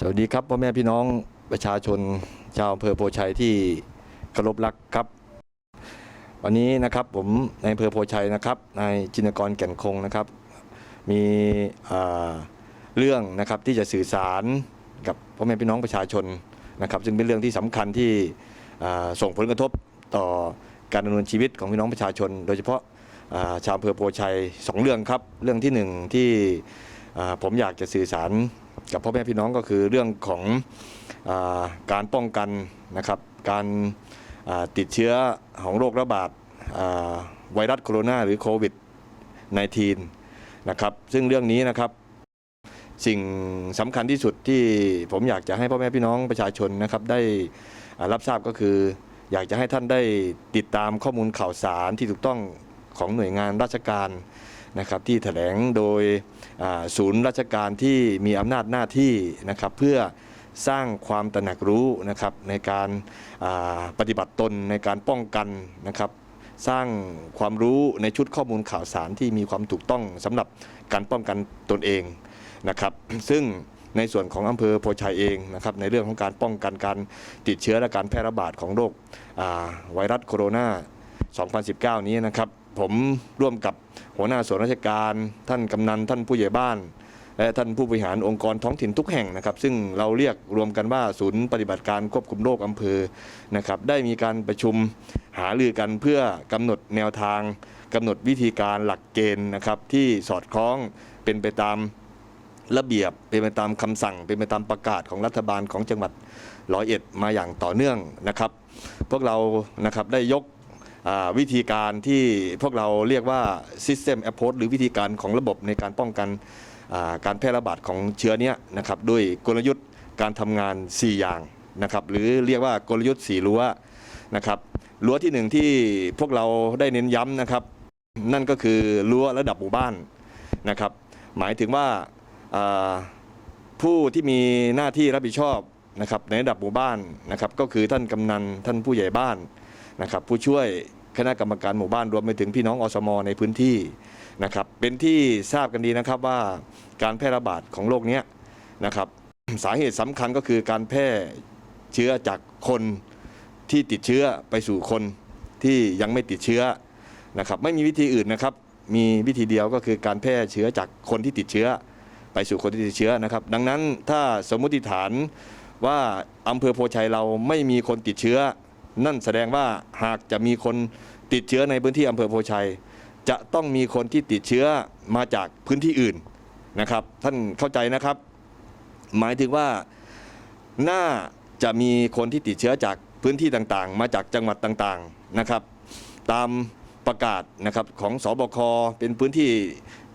สวัสดีครับพ่อแม่พี่น้องประชาชนชาวอำเภอโพชัยที่เคารพรักครับ วันนี้นะครับผมในอำเภอโพชัยนะครับนายจินกรแก่นคงนะครับ มีเรื่องนะครับที่จะสื่อสารกับพ่อแม่พี่น้องประชาชนนะครับซึ่งเป็นเรื่องที่สำคัญที่ส่งผลกระทบต่อการดำเนินชีวิตของพี่น้องประชาชน โดยเฉพาะชาวอำเภอโพชัยสองเรื่องครับ เรื่องที่หนึ่งที่ผมอยากจะสื่อสาร กับพ่อแม่พี่น้องก็คือเรื่องของอการป้องกันนะครับการติดเชื้อของโรคระบาดไวรัสโคโรนาหรือโควิด -19 นะครับซึ่งเรื่องนี้นะครับสิ่งสำคัญที่สุดที่ผมอยากจะให้พ่อแม่พี่น้องประชาชนนะครับได้รับทราบก็คือ อยากจะให้ท่านได้ติดตามข้อมูลข่าวสารที่ถูกต้องของหน่วยงานราชการ นะครับที่แถลงโดยศูนย์ราชการที่มีอำนาจหน้าที่นะครับเพื่อสร้างความตระหนักรู้นะครับในการาปฏิบัติตนในการป้องกันนะครับสร้างความรู้ในชุดข้อมูลข่าวสารที่มีความถูกต้องสำหรับการป้องกันตนเองนะครับซึ่งในส่วนของอำเภอโพชัยเองนะครับในเรื่องของการป้องกันการติดเชื้อและการแพร่ระบาดของโรคไวรัสโคโรนา 2019 นี้นะครับ ผมร่วมกับหัวหน้าส่วนราชการ ท่านกำนันท่านผู้ใหญ่บ้าน และท่านผู้บริหารองค์กรท้องถิ่นทุกแห่งนะครับ ซึ่งเราเรียกรวมกันว่าศูนย์ปฏิบัติการควบคุมโรคอำเภอนะครับได้มีการประชุมหารือกันเพื่อกำหนดแนวทางกำหนดวิธีการหลักเกณฑ์นะครับที่สอดคล้องเป็นไปตามระเบียบเป็นไปตามคำสั่งเป็นไปตามประกาศของรัฐบาลของจังหวัดร้อยเอ็ดมาอย่างต่อเนื่องนะครับ พวกเรานะครับได้ยก วิธีการที่พวกเราเรียกว่า system approach หรือวิธีการของระบบในการป้องกันการแพร่ระบาดของเชื้อเนี้ยนะครับด้วยกลยุทธ์การทำงาน 4 อย่างนะครับหรือเรียกว่ากลยุทธ์4รั้วนะครับรั้วที่หนึ่งที่พวกเราได้เน้นย้ำนะครับ นั่นก็คือรั้วระดับหมู่บ้านนะครับ หมายถึงว่าผู้ที่มีหน้าที่รับผิดชอบนะครับในระดับหมู่บ้านนะครับก็คือท่านกำนันท่านผู้ใหญ่บ้าน นะครับผู้ช่วยคณะกรรมการหมู่บ้านรวมไปถึงพี่น้องอสมในพื้นที่นะครับเป็นที่ทราบกันดีนะครับว่าการแพร่ระบาดของโรคเนี้ยนะครับสาเหตุสำคัญก็คือการแพร่เชื้อจากคนที่ติดเชื้อไปสู่คนที่ยังไม่ติดเชื้อนะครับไม่มีวิธีอื่นนะครับ มีวิธีเดียวก็คือการแพร่เชื้อจากคนที่ติดเชื้อ ไปสู่คนที่ติดเชื้อนะครับ ดังนั้นถ้าสมมุติฐานว่าอำเภอโพชัยเราไม่มีคนติดเชื้อ นั่นแสดงว่าหากจะมีคนติดเชื้อในพื้นที่อำเภอโพชัย จะต้องมีคนที่ติดเชื้อมาจากพื้นที่อื่นนะครับ ท่านเข้าใจนะครับ หมายถึงว่าน่าจะมีคนที่ติดเชื้อจากพื้นที่ต่างๆ มาจากจังหวัดต่างๆนะครับ ตามประกาศนะครับของสบคเป็นพื้นที่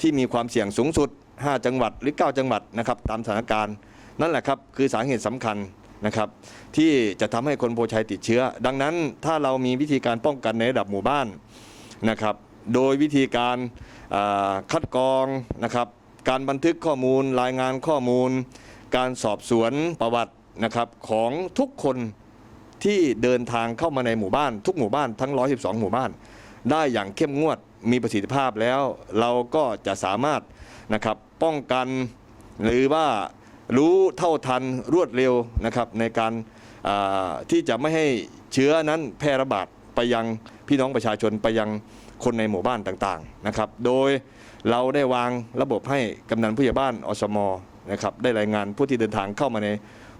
ที่มีความเสี่ยงสูงสุด 5 จังหวัดหรือ 9 จังหวัดนะครับ ตามสถานการณ์นั่นแหละครับคือสาเหตุสำคัญ นะครับที่จะทำให้คนโพชัยติดเชื้อ ดังนั้นถ้าเรามีวิธีการป้องกันในระดับหมู่บ้านนะครับโดยวิธีการคัดกรองนะครับการบันทึกข้อมูลรายงานข้อมูล การสอบสวนประวัตินะครับของทุกคนที่เดินทางเข้ามาในหมู่บ้าน ทุกหมู่บ้านทั้ง 112 หมู่บ้าน ได้อย่างเข้มงวดมีประสิทธิภาพแล้ว เราก็จะสามารถนะครับป้องกันหรือว่า รู้เท่าทันรวดเร็วนะครับในการที่จะไม่ให้เชื้อนั้นแพร่ระบาดไปยังพี่น้องประชาชนไปยังคนในหมู่บ้านต่างๆนะครับ โดยเราได้วางระบบให้กำนันผู้ใหญ่บ้านอสมนะครับได้รายงานผู้ที่เดินทางเข้ามาใน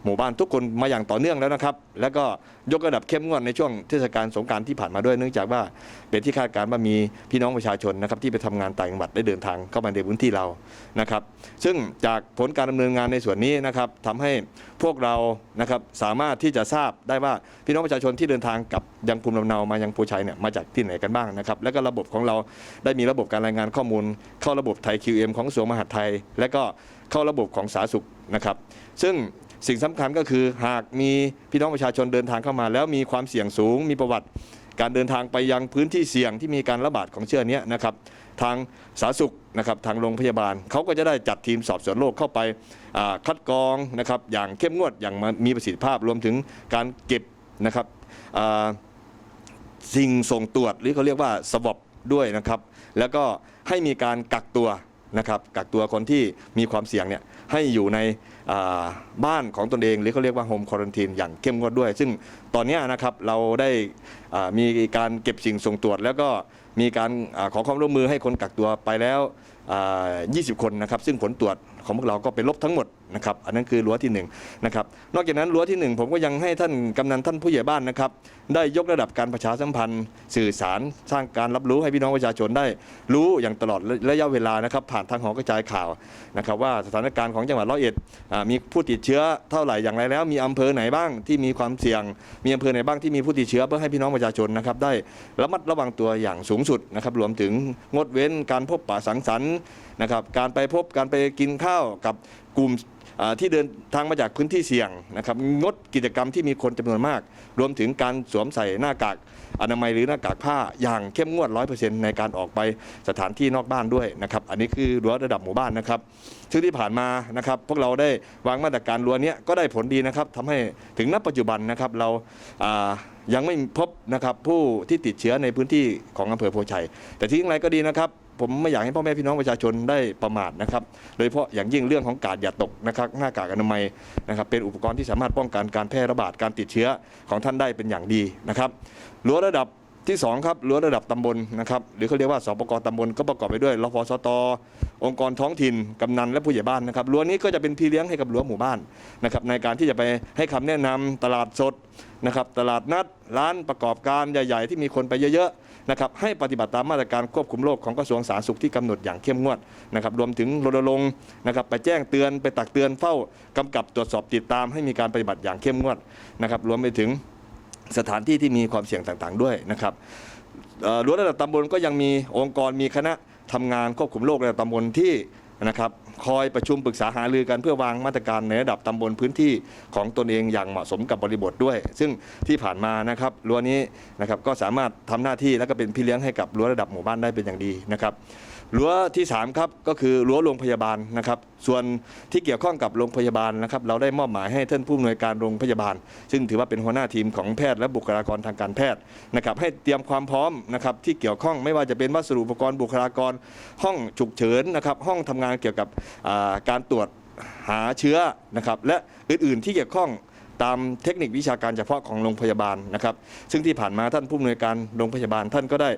หมู่บ้านทุกคนมาอย่างต่อเนื่องแล้วนะครับ แล้วก็ยกระดับเข้มงวดในช่วงเทศกาลสงการที่ผ่านมาด้วยเนื่องจากว่าเป็นที่คาดการณ์ว่ามีพี่น้องประชาชนนะครับที่ไปทำงานต่างจังหวัดได้เดินทางเข้ามาในพื้นที่เรานะครับ ซึ่งจากผลการดำเนินงานในส่วนนี้นะครับทำให้พวกเรานะครับสามารถที่จะทราบได้ว่าพี่น้องประชาชนที่เดินทางกับยังภูมิลำเนามายังภูชัยเนี่ยมาจากที่ไหนกันบ้างนะครับ แล้วก็ระบบของเราได้มีระบบการรายงานข้อมูล เข้าระบบไทย QM ของกระทรวงมหาดไทย และก็เข้าระบบของสาธารณสุขนะครับ ซึ่ง สิ่งสำคัญก็คือหากมีพี่น้องประชาชนเดินทางเข้ามา แล้วมีความเสี่ยงสูง มีประวัติการเดินทางไปยังพื้นที่เสี่ยงที่มีการระบาดของเชื้อเนี้ยนะครับทางสาธารณสุขนะครับทางโรงพยาบาลเขาก็จะได้จัดทีมสอบสวนโรคเข้าไปคัดกรองนะครับอย่างเข้มงวดอย่างมีประสิทธิภาพรวมถึงการเก็บนะครับสิ่งส่งตรวจหรือเขาเรียกว่าสวอปด้วยนะครับ แล้วก็ให้มีการกักตัว นะครับกักตัวคนที่มีความเสี่ยงเนี่ยให้อยู่ในบ้านของตนเอง หรือเขาเรียกว่าโฮมควอนตินอย่างเข้มงวดด้วย ซึ่งตอนนี้นะครับเราได้มีการเก็บสิ่งส่งตรวจ แล้วก็มีการอขอความร่วมมือให้คนกักตัวไปแล้ว 20 คนนะครับ ซึ่งผลตรวจของพวกเราก็เป็นลบทั้งหมด นะครับอันนั้นคือรั้วที่หนึ่งนะครับนอกจากนั้นรั้วที่หนึ่งผมก็ยังให้ท่านกำนันท่านผู้ใหญ่บ้านนะครับได้ยกระดับการประชาสัมพันธ์ สื่อสารสร้างการรับรู้ให้พี่น้องประชาชนได้รู้อย่างตลอดระยะเวลานะครับผ่านทางหอกระจายข่าวนะครับว่าสถานการณ์ของจังหวัดร้อยเอ็ดมีผู้ติดเชื้อเท่าไหร่อย่างไรแล้ว มีอำเภอไหนบ้างที่มีความเสี่ยง มีอำเภอไหนบ้างที่มีผู้ติดเชื้อเพื่อให้พี่น้องประชาชนนะครับได้ระมัดระวังตัวอย่างสูงสุดนะครับรวมถึงงดเว้นการพบปะสังสรรค์นะครับการไปพบการไปกินข้าวกับ กลุ่มที่เดินทางมาจากพื้นที่เสี่ยงนะครับงดกิจกรรมที่มีคนจำนวนมาก รวมถึงการสวมใส่หน้ากากอนามัยหรือหน้ากากผ้าอย่างเข้มงวด 100%ในการออกไปสถานที่นอกบ้านด้วยนะครับอันนี้คือรั้วระดับหมู่บ้านนะครับซึ่งที่ผ่านมานะครับพวกเราได้วางมาตรการรั้วนี้ก็ได้ผลดีนะครับทำให้ถึงณปัจจุบันนะครับเราอ่ายังไม่พบนะครับผู้ที่ติดเชื้อในพื้นที่ของอำเภอโพชัย แต่ที่อย่างไรก็ดีนะครับ ผมไม่อยากให้พ่อแม่พี่น้องประชาชนได้ประมาทนะครับโดยเฉพาะอย่างยิ่งเรื่องของกาดอย่าตกนะครับหน้ากากอนามัยนะครับเป็นอุปกรณ์ที่สามารถป้องกันการแพร่ระบาดการติดเชื้อของท่านได้เป็นอย่างดีนะครับรั้วระดับที่สองครับรั้วระดับตำบลนะครับหรือเขาเรียกว่าสปกตำบลก็ประกอบไปด้วยรพสตองค์กรท้องถิ่นกำนันและผู้ใหญ่บ้านนะครับรั้วนี้ก็จะเป็นพี่เลี้ยงให้กับรั้วหมู่บ้านนะครับในการที่จะไปให้คำแนะนำตลาดสด นะครับตลาดนัดร้านประกอบการใหญ่ ๆ ที่มีคนไปเยอะๆนะครับให้ปฏิบัติตามมาตรการควบคุมโรคของกระทรวงสาธารณสุขที่กำหนดอย่างเข้มงวดนะครับรวมถึงรณรงค์นะครับไปแจ้งเตือนไปตักเตือนเฝ้ากำกับตรวจสอบติดตามให้มีการปฏิบัติอย่างเข้มงวดนะครับรวมไปถึงสถานที่ที่มีความเสี่ยงต่างๆด้วยนะครับรั้วระดับตำบลก็ยังมีองค์กรมีคณะทำงานควบคุมโรคระดับตำบลที่นะครับ คอยประชุมปรึกษาหารือกันเพื่อวางมาตรการในระดับตำบลพื้นที่ของตนเองอย่างเหมาะสมกับบริบทด้วย ซึ่งที่ผ่านมานะครับรั้วนี้นะครับก็สามารถทำหน้าที่และก็เป็นพี่เลี้ยงให้กับรั้วระดับหมู่บ้านได้เป็นอย่างดีนะครับ รั้วที่สามครับก็คือรั้วโรงพยาบาลนะครับ ส่วนที่เกี่ยวข้องกับโรงพยาบาลนะครับ เราได้มอบหมายให้ท่านผู้อำนวยการโรงพยาบาล ซึ่งถือว่าเป็นหัวหน้าทีมของแพทย์และบุคลากรทางการแพทย์นะครับ ให้เตรียมความพร้อมนะครับที่เกี่ยวข้องไม่ว่าจะเป็นวัสดุอุปกรณ์บุคลากร ห้องฉุกเฉินนะครับ ห้องทำงานเกี่ยวกับการตรวจหาเชื้อนะครับ และอื่น ๆ ที่เกี่ยวข้อง ตามเทคนิควิชาการเฉพาะของโรงพยาบาลนะครับ ซึ่งที่ผ่านมาท่านผู้อำนวยการโรงพยาบาลท่านก็ได้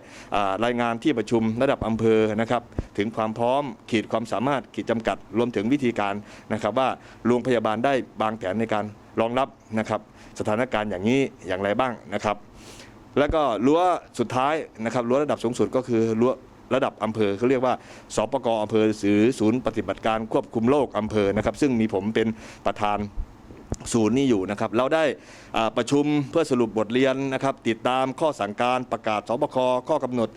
รายงานที่ประชุมระดับอำเภอนะครับ ถึงความพร้อมขีดความสามารถขีดจำกัดรวมถึงวิธีการนะครับ ว่าโรงพยาบาลได้วางแผนในการรองรับนะครับ สถานการณ์อย่างนี้อย่างไรบ้างนะครับ แล้วก็รั้วสุดท้ายนะครับรั้วระดับสูงสุดก็คือรั้วระดับอำเภอเขาเรียกว่าสปกอำเภอหรือศูนย์ปฏิบัติการควบคุมโรคอำเภอนะครับ ซึ่งมีผมเป็นประธาน ศูนย์นี้อยู่นะครับ เราได้ประชุมเพื่อสรุปบทเรียนนะครับ ติดตามข้อสั่งการประกาศสบคข้อกำหนด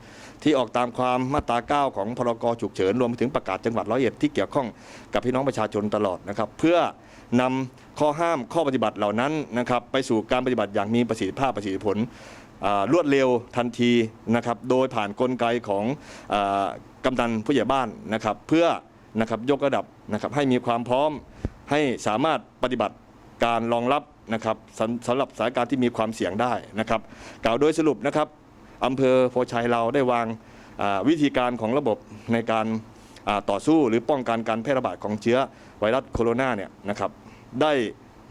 ที่ออกตามความมาตรา 9 ของพรกฉุกเฉิน รวมไปถึงประกาศจังหวัดร้อยเอ็ดที่เกี่ยวข้องกับพี่น้องประชาชนตลอดนะครับ เพื่อนำข้อห้ามข้อปฏิบัติเหล่านั้นนะครับ ไปสู่การปฏิบัติอย่างมีประสิทธิภาพประสิทธิผลรวดเร็วทันทีนะครับ โดยผ่านกลไกของอกำนันผู้ใหญ่บ้านนะครับ เพื่อนะครับยกระดับนะครับให้มีความพร้อมให้สามารถปฏิบัติ การรองรับนะครับสำสำหรับสถานการณ์ที่มีความเสี่ยงได้นะครับ กล่าวโดยสรุปนะครับอำเภอโพชัยเราได้วางวิธีการของระบบในการต่อสู้หรือป้องกันการแพร่ระบาดของเชื้อไวรัสโคโรนาเนี่ยนะครับได้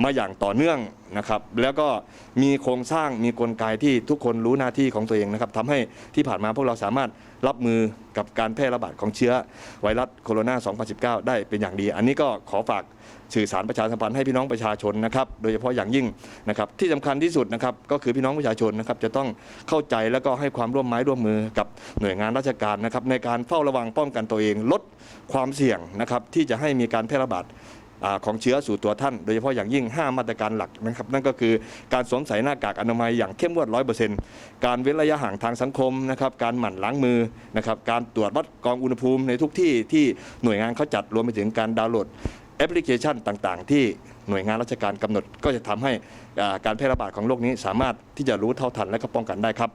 มาอย่างต่อเนื่องนะครับ แล้วก็มีโครงสร้างมีกลไกที่ทุกคนรู้หน้าที่ของตัวเองนะครับทำให้ที่ผ่านมาพวกเราสามารถรับมือกับการแพร่ระบาดของเชื้อไวรัสโคโรนา 2019 ได้เป็นอย่างดี อันนี้ก็ขอฝากสื่อสารประชาสัมพันธ์ให้พี่น้องประชาชนนะครับโดยเฉพาะอย่างยิ่งนะครับที่สำคัญที่สุดนะครับก็คือพี่น้องประชาชนนะครับจะต้องเข้าใจแล้วก็ให้ความร่วมไม้ร่วมมือกับหน่วยงานราชการนะครับในการเฝ้าระวังป้องกันตัวเองลดความเสี่ยงนะครับที่จะให้มีการแพร่ระบาด ของเชื้อสู่ตัวท่าน โดยเฉพาะอย่างยิ่ง 5 มาตรการหลักนะครับนั่นก็คือการสวมใส่หน้ากากอนามัยอย่างเข้มงวด 100%การเว้นระยะห่างทางสังคมนะครับการหมั่นล้างมือนะครับการตรวจวัดกองอุณหภูมิในทุกที่ที่หน่วยงานเขาจัดรวมไปถึงการดาวน์โหลดแอปพลิเคชันต่างๆ ที่หน่วยงานราชการกำหนดก็จะทำให้การแพร่ระบาดของโรคนี้สามารถที่จะรู้เท่าทันและก็ป้องกันได้ครับ